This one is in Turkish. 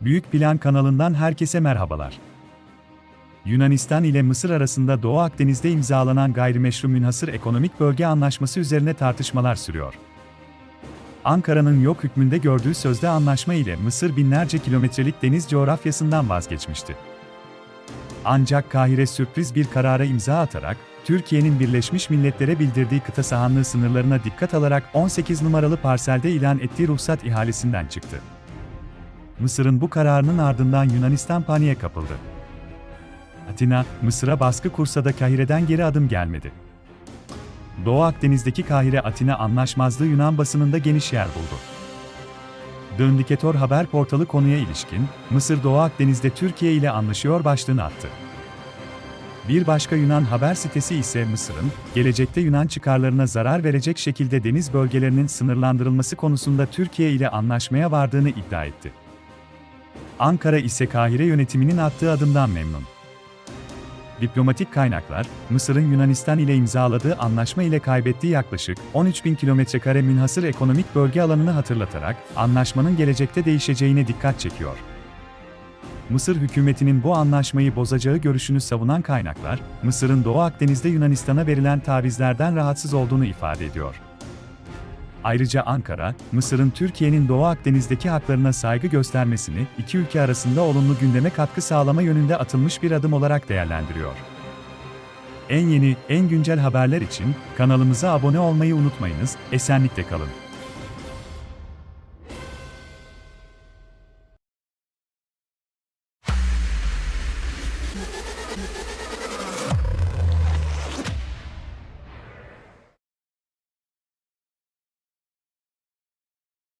Büyük Plan kanalından herkese merhabalar. Yunanistan ile Mısır arasında Doğu Akdeniz'de imzalanan gayrimeşru münhasır ekonomik bölge anlaşması üzerine tartışmalar sürüyor. Ankara'nın yok hükmünde gördüğü sözde anlaşma ile Mısır binlerce kilometrelik deniz coğrafyasından vazgeçmişti. Ancak Kahire sürpriz bir karara imza atarak, Türkiye'nin Birleşmiş Milletler'e bildirdiği kıta sahanlığı sınırlarına dikkat alarak 18 numaralı parselde ilan ettiği ruhsat ihalesinden çıktı. Mısır'ın bu kararının ardından Yunanistan paniğe kapıldı. Atina, Mısır'a baskı kursa da Kahire'den geri adım gelmedi. Doğu Akdeniz'deki Kahire-Atina anlaşmazlığı Yunan basınında geniş yer buldu. Döndiketor haber portalı konuya ilişkin, Mısır Doğu Akdeniz'de Türkiye ile anlaşıyor başlığını attı. Bir başka Yunan haber sitesi ise Mısır'ın, gelecekte Yunan çıkarlarına zarar verecek şekilde deniz bölgelerinin sınırlandırılması konusunda Türkiye ile anlaşmaya vardığını iddia etti. Ankara ise Kahire yönetiminin attığı adımdan memnun. Diplomatik kaynaklar, Mısır'ın Yunanistan ile imzaladığı anlaşma ile kaybettiği yaklaşık 13 bin kilometrekare münhasır ekonomik bölge alanını hatırlatarak, anlaşmanın gelecekte değişeceğine dikkat çekiyor. Mısır hükümetinin bu anlaşmayı bozacağı görüşünü savunan kaynaklar, Mısır'ın Doğu Akdeniz'de Yunanistan'a verilen tavizlerden rahatsız olduğunu ifade ediyor. Ayrıca Ankara, Mısır'ın Türkiye'nin Doğu Akdeniz'deki haklarına saygı göstermesini iki ülke arasında olumlu gündeme katkı sağlama yönünde atılmış bir adım olarak değerlendiriyor. En yeni, en güncel haberler için kanalımıza abone olmayı unutmayınız, esenlikle kalın.